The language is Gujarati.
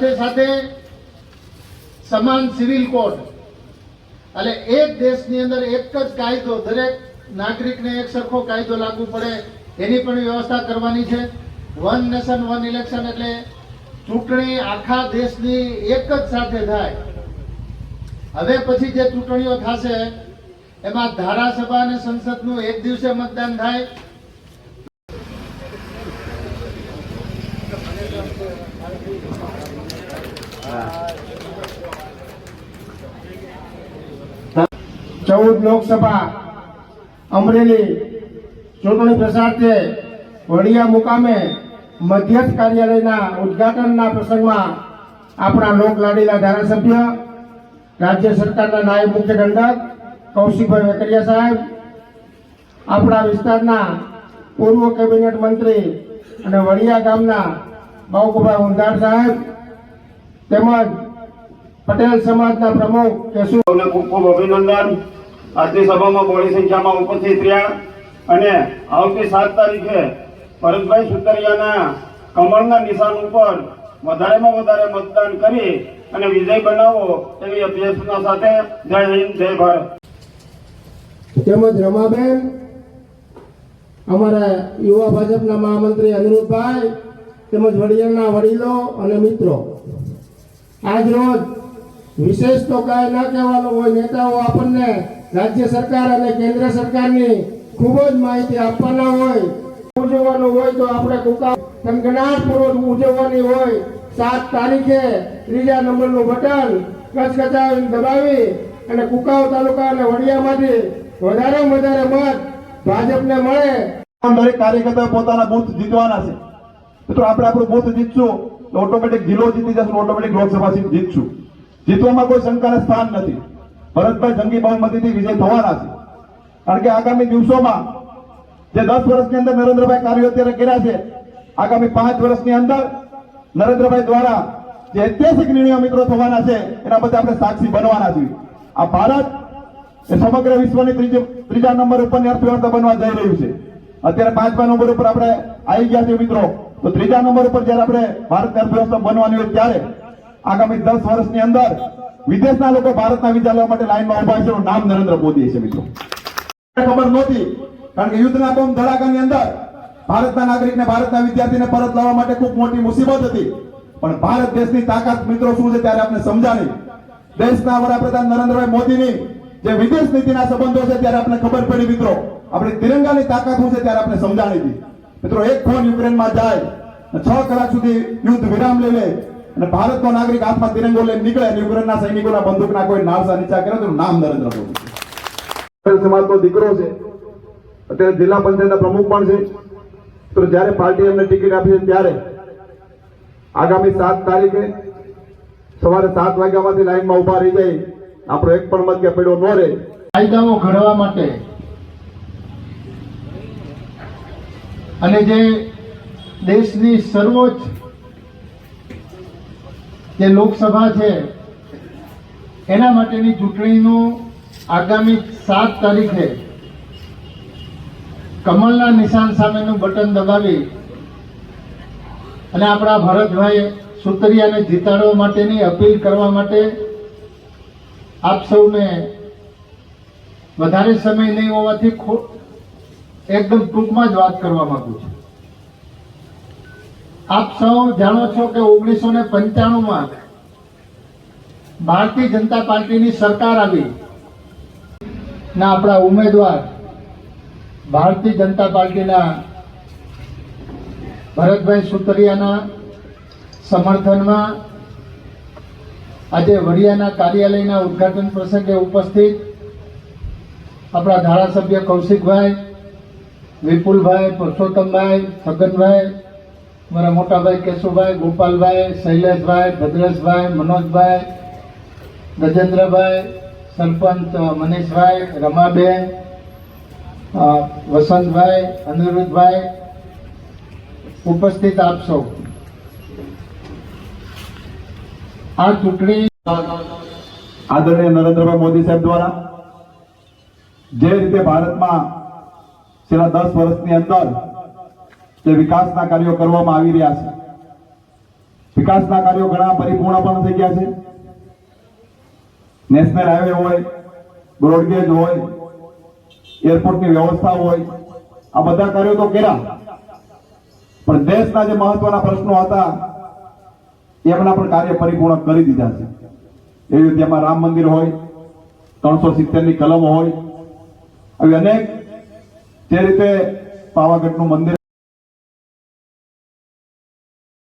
સાથે સમાન સિવિલ કોડ. એટલે એક દેશની અંદર એક જ કાયદો, દરેક નાગરિકને એક સરખો કાયદો લાગુ પડે, એની પણ વ્યવસ્થા કરવાની છે. વન નેશન વન ઇલેક્શન એટલે ચૂંટણી આખા દેશની એક જ સાથે થાય. હવે પછી જે ચૂંટણીઓ થશે, એમાં ધારાસભા અને સંસદનું એક દિવસે મતદાન થાય. ચૌદ લોકસભા, અમરેલી ચૂંટણી પ્રસારથી વડિયા મુકામે મધ્યસ્થ કાર્યાલયના ઉદ્ઘાટનના પ્રસંગમાં આપણા લોકલાડીલા ધારાસભ્ય, રાજ્ય સરકારના નાયબ મુખ્ય દંડક કૌશિકભાઈ વેકરિયા સાહેબ, આપણા વિસ્તારના પૂર્વ કેબિનેટ મંત્રી અને વડિયા ગામના બાઉકુભાઈ ઉંધાર સાહેબ તેમજ પટેલ સમાજના પ્રમુખ કેશુને ખૂબ ખૂબ અભિનંદન. આજની સભામાં બહોળી સંખ્યામાં ઉપસ્થિત રહ્યા અને આવતી સાત તારીખે ભરતભાઈ સુતરિયાના કમળના નિશાન ઉપર વધારેમાં વધારે મતદાન કરી અને વિજય બનાવો એવી અભ્યર્થના સાથે જય હિન્દ જય ભારત. તેમજ રમાબેન અમારા યુવા ભાજપના મહામંત્રી અનિરુદ્ધભાઈ તેમજ વડિયાના વડીલો અને મિત્રો. આજ રોજ વિશેષ તો કાંઈ ના કહેવાનું હોય, નેતાઓ આપણને રાજ્ય સરકાર અને કેન્દ્ર સરકારની ખૂબ જ માહિતી આપવાના હોય, ઉજવવાનું હોય તો આપણે કુકા કનકનાટપૂર્વક ઉજવવાની હોય. સાત તારીખે ત્રીજા નંબરનું બટન કચકચાવીને દબાવી અને કુકાવ તાલુકા અને વડિયામાંથી વધારે વધારે મત ભાજપને મળે. દરેક કાર્યકર્તા પોતાના બુથ જીતવાના છે. મિત્રો, આપણે આપણું બુથ જીતશું. તો ઓટોમેટિક જિલ્લો જીતી જશું ઓટોમેટિક લોકસભા સીટ જીતશું. જીતવામાં કોઈ શંકાને સ્થાન નથી. ભરતભાઈ જંગી બહુમતીથી વિજય થવાના છે. કારણ કે આગામી દિવસોમાં જે દસ વર્ષની અંદર નરેન્દ્રભાઈ કાર્યો અત્યારે કર્યા છે, આગામી પાંચ વર્ષની અંદર નરેન્દ્રભાઈ દ્વારા જે ઐતિહાસિક નિર્ણયો મિત્રો થવાના છે, એના બધા આપણે સાક્ષી બનવાના છીએ. આ ભારત એ સમગ્ર વિશ્વની ત્રીજી ત્રીજા નંબર ઉપરની અર્થવ્યવસ્થા બનવા જઈ રહ્યું છે. અત્યારે પાંચમા નંબર ઉપર આપણે આવી ગયા છે મિત્રો. તો ત્રીજા નંબર ઉપર જ્યારે આપણે ભારતની અર્થવ્યવસ્થા બનવાની હોય ત્યારે આગામી દસ વર્ષની અંદર વિદેશના લોકો ભારતના વિઝા માટે લાઈનમાં ઊભા છે નામ નરેન્દ્ર મોદી છે, મિત્રો. ખબર નહોતી, કારણ કે યુદ્ધના બોમ્બ ધડાકાની અંદર ભારતના નાગરિકને, ભારતના વિદ્યાર્થીને પરત લાવવા માટે ખૂબ મોટી મુસીબત હતી. પણ ભારત દેશની તાકાત મિત્રો શું છે ત્યારે આપણે સમજાણી. દેશના વડાપ્રધાન નરેન્દ્રભાઈ મોદીની જે વિદેશ નીતિના સંબંધો છે ત્યારે આપણે ખબર પડી, મિત્રો. આપણી તિરંગાની તાકાત શું છે ત્યારે આપણે સમજાણી હતી. મિત્રો એક ફોન યુક્રેનમાં જાય અને છ કલાક સુધી યુદ્ધ વિરામ લઈ લે અને ભારતનો નાગરિક હાથમાં તિરંગો લઈને નીકળે અને યુક્રેનના સૈનિકોના બંદૂકના કોઈ નાળસા નીચા કરે તો નામ નરેન્દ્ર મોદી. છે. સમાજનો દીકરો છે. અત્યારે જિલ્લા પંચાયતના પ્રમુખ પણ છે. તો જ્યારે પાર્ટી એમને ટિકિટ આપી છે ત્યારે આગામી સાત તારીખે સવારે સાત વાગ્યામાંથી લાઈનમાં ઊભા રહી જાય. આપણો એક પણ મત કે પડ્યો ન રહે. કાયદાઓ ઘડવા માટે અને જે દેશની સર્વોચ્ચ જે લોકસભા છે, એના માટેની ચૂંટણીનું આગામી સાત તારીખે કમલના નિશાન સામેનું બટન દબાવી અને આપણા ભરતભાઈ સુતરિયાને જીતાડવા માટેની અપીલ કરવા માટે આપ સૌને વધારે સમય નહીં હોવાથી ખો- એકદમ ટૂંકમાં જ વાત કરવા માંગુ છું. આપ સૌ જાણો છો કે ઓગણીસો ને પંચાણુંમાં ભારતીય જનતા પાર્ટીની સરકાર આવી. ના, આપણા ઉમેદવાર ભારતીય જનતા પાર્ટીના ભરતભાઈ સુતરિયાના સમર્થનમાં આજે વડિયાના કાર્યાલયના ઉદ્ઘાટન પ્રસંગે ઉપસ્થિત આપણા ધારાસભ્ય કૌશિકભાઈ વિપુલભાઈ પુરુષોત્તમભાઈ છગનભાઈ મારા મોટાભાઈ કેશુભાઈ, ગોપાલભાઈ, શૈલેષભાઈ, ભદ્રેશભાઈ, મનોજભાઈ, ગજેન્દ્રભાઈ, સરપંચ મનીષભાઈ, રમાબેન વસંતભાઈ, અનિરુદ્ધભાઈ ઉપસ્થિત આપ સૌ. આ ચૂંટણી આદરણીય નરેન્દ્રભાઈ મોદી સાહેબ દ્વારા જે રીતે ભારતમાં છેલ્લા દસ વર્ષની અંદર જે વિકાસના કાર્યો કરવામાં આવી રહ્યા છે. વિકાસના કાર્યો ઘણા પરિપૂર્ણ પણ થઈ ગયા છે. નેશનલ હાઈવે હોય, બ્રોડગેજ હોય, એરપોર્ટની વ્યવસ્થા હોય, આ બધા કાર્યો તો કર્યા. પણ દેશના જે મહત્વના પ્રશ્નો હતા, એમના પણ કાર્ય પરિપૂર્ણ કરી દીધા છે. અયોધ્યામાં રામ મંદિર હોય, ત્રણસો સિત્તેરની કલમ હોય, આવી અનેક જે રીતે પાવાગઢનું મંદિર